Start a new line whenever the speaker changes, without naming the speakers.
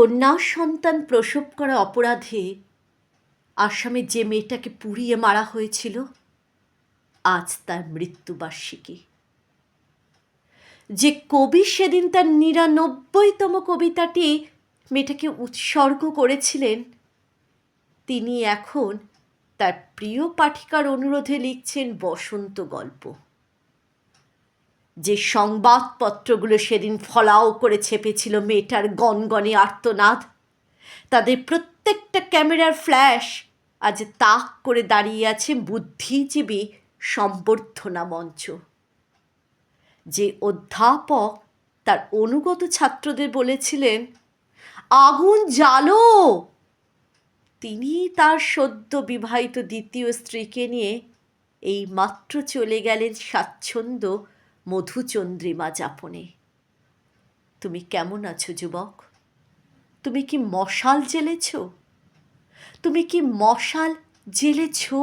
কন্যা সন্তান প্রসব করা অপরাধে আসামে যে মেয়েটাকে পুড়িয়ে মারা হয়েছিল, আজ তার মৃত্যুবার্ষিকী। যে কবি সেদিন তার নিরানব্বইতম কবিতাটি মেয়েটাকে উৎসর্গ করেছিলেন, তিনি এখন তার প্রিয় পাঠিকার অনুরোধে লিখছেন বসন্ত গল্প। যে সংবাদপত্রগুলো সেদিন ফলাও করে ছেপেছিল মেয়েটার গনগনে আর্তনাদ। তাদের প্রত্যেকটা ক্যামেরার ফ্ল্যাশ আজ তাক করে দাঁড়িয়ে আছে বুদ্ধিজীবী সম্বর্ধনা মঞ্চ। যে অধ্যাপক তার অনুগত ছাত্রদের বলেছিলেন, আগুন জ্বালো! তিনি তার সদ্য বিবাহিত দ্বিতীয় স্ত্রীকে নিয়ে এই মাত্র চলে গেলেন স্বাচ্ছন্দ্য মধুচন্দ্রিমা যাপনে। তুমি কেমন আছো যুবক? তুমি কি মশাল জেলেছো? তুমি কি মশাল জ্বেলেছ